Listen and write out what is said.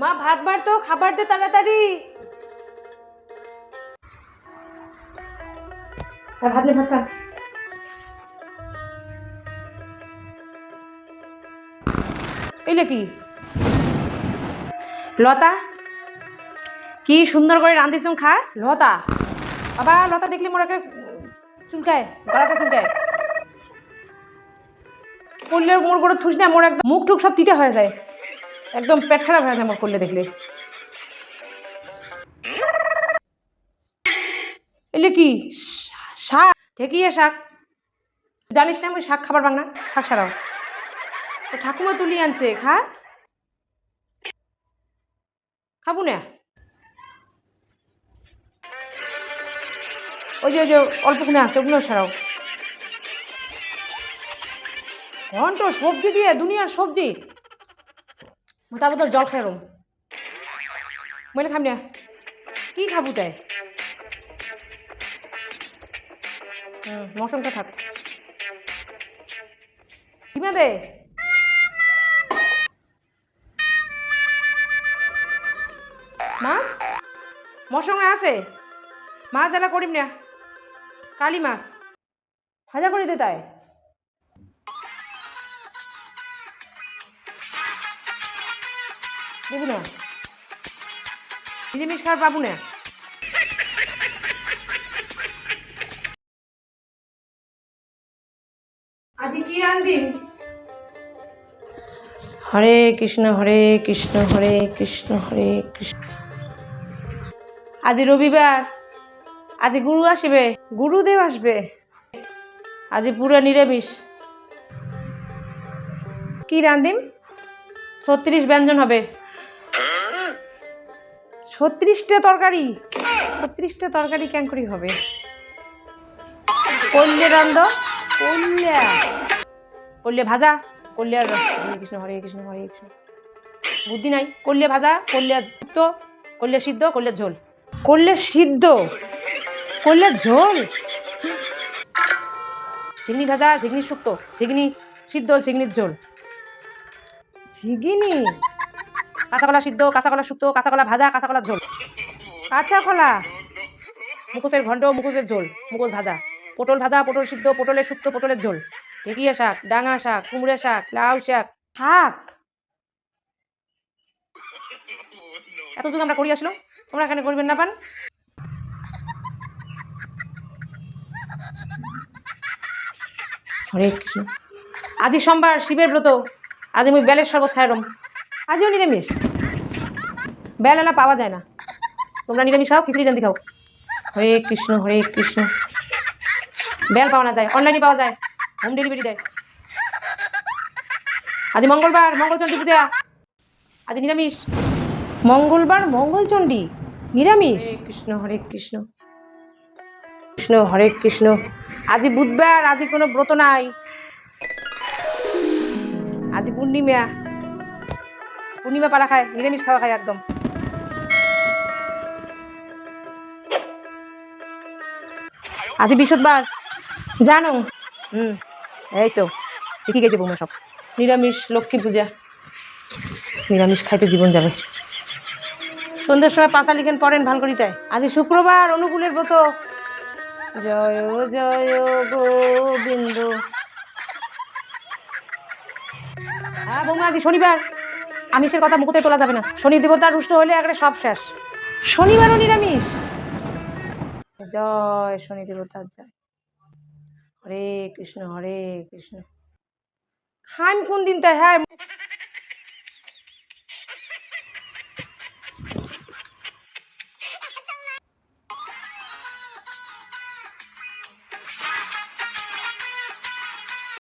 মা ভাত বার তো খাবার দে তাড়াতাড়ি। ভাত নে ভাত খা। এলে কি? লতা কি সুন্দর করে রাঁধিছুম খা। লতা বাবা লতা দেখলি মোর একটা চুলকায় গলাটা চুলকায়। করলে মোর করে থুস না মোর একদম মুখ টুক সব তিতে হয়ে যায়। একদম পেট খারাপ হয়ে যায় মোর করলে দেখলে। এলে কি? শাক? ঠেকিয়ে শাক? জানিস না আমি শাক খাবার পাং না শাক সারাও তো ঠাকুমা তুলি আনছে, খা। খাব না? ওই যে ওই যে অল্পখানে আছে, ওগুলো সারাও ঘন্ট সবজি দিয়ে, দুনিয়ার সবজি। তার বদল জল খাই রুম মনে খাম না? কি খাব তাই? হুম থাক কিমা দে। মাছ? মশঙ্গে আছে। মাছ এলা করিম না? কালি মাছ। ভাজা করে দে তাই। দেবু না। খাবার পাবো না। আজ কি রান্ধিম হরে কৃষ্ণ হরে কৃষ্ণ হরে কৃষ্ণ হরে কৃষ্ণ। আজি রবিবার। আজি গুরু আসবে। গুরুদেব আসবে। আজি পুরো নিরামিষ। কি রান্ধিম ছত্রিশ ব্যঞ্জন হবে। ছত্রিশটা তরকারি। ছত্রিশটা তরকারি কেন করি হবে? করলে রান্ধ। করলে করলে ভাজা। করলে আর হরে কৃষ্ণ হরে কৃষ্ণ হরে কৃষ্ণ। বুদ্ধি নাই। করলে ভাজা করলে শুক্তো করলে সিদ্ধ করলে ঝোল। করলে সিদ্ধ? করলে ঝোল? ঝিগনি ভাজা, ঝিগনি শুক্তো, ঝিগনি সিদ্ধ, ঝিগনির ঝোল। ঝিগিনি? কাঁচা কলা সিদ্ধ কাঁচা কলা শুক্তো কাঁচা কলা ভাজা কাঁচা কলা ঝোল। কাঁচা কলা মুখোশের ঘন্ট মুখোশের ঝোল মুখোশ ভাজা। পটল ভাজা পটল সিদ্ধ পটলের শুক্তো পটলের ঝোল। ঢেকিয়া শাক ডাঙা শাক কুমড়ো শাক লাউ শাক। শাক এত যুগ আমরা করি আসলো তোমরা এখানে করবেন না পান। হরে কৃষ্ণ। আজি সোমবার শিবের ব্রত আজ আমি বেলের শরবত খাই রম। আজও নিরামিষ। বেল পাওয়া যায় না। তোমরা নিরামিষ খাও, খিচড়ি রান্দি খাও। হরে কৃষ্ণ হরে কৃষ্ণ। বেল পাওয়া না যায় অনলাইনে পাওয়া যায়, হোম ডেলিভারি দেয়। আজ মঙ্গলবার, মঙ্গলচণ্ডী পূজা। আজ নিরামিষ। মঙ্গলবার, মঙ্গলচণ্ডী। নিরামিষ। কৃষ্ণ, হরে কৃষ্ণ। কৃষ্ণ, হরে কৃষ্ণ। আজি বুধবার, আজি কোনো ব্রত নাই। আজি পূর্ণিমা। পূর্ণিমা পালা খায়, নিরামিষ খাওয়া খায় একদম। আজ বৃহস্পতিবার। জানো? হুম, এই তো, ঠিকই গেছে বৌমা সব। নিরামিষ লক্ষ্মী পূজা। নিরামিষ খাইতে জীবন যাবে। সন্ধ্যের সময় পাঁচা লিখেন পড়েন ভালো করি তাই আজ শুক্রবার, অনুকূলের ব্রত। জয় জয় গোবিন্দ। হ্যাঁ বৌমা, আজ শনিবার। আমিষের কথা মুখতে তোলা যাবে না। শনি দেবতা রুষ্ট হলে একটা সব শেষ। শনিবারও নিরামিষ। জয় শনি দেবতার জয়। হরে কৃষ্ণ হরে কৃষ্ণ। খাইম কোন দিনটা হ্যাঁ।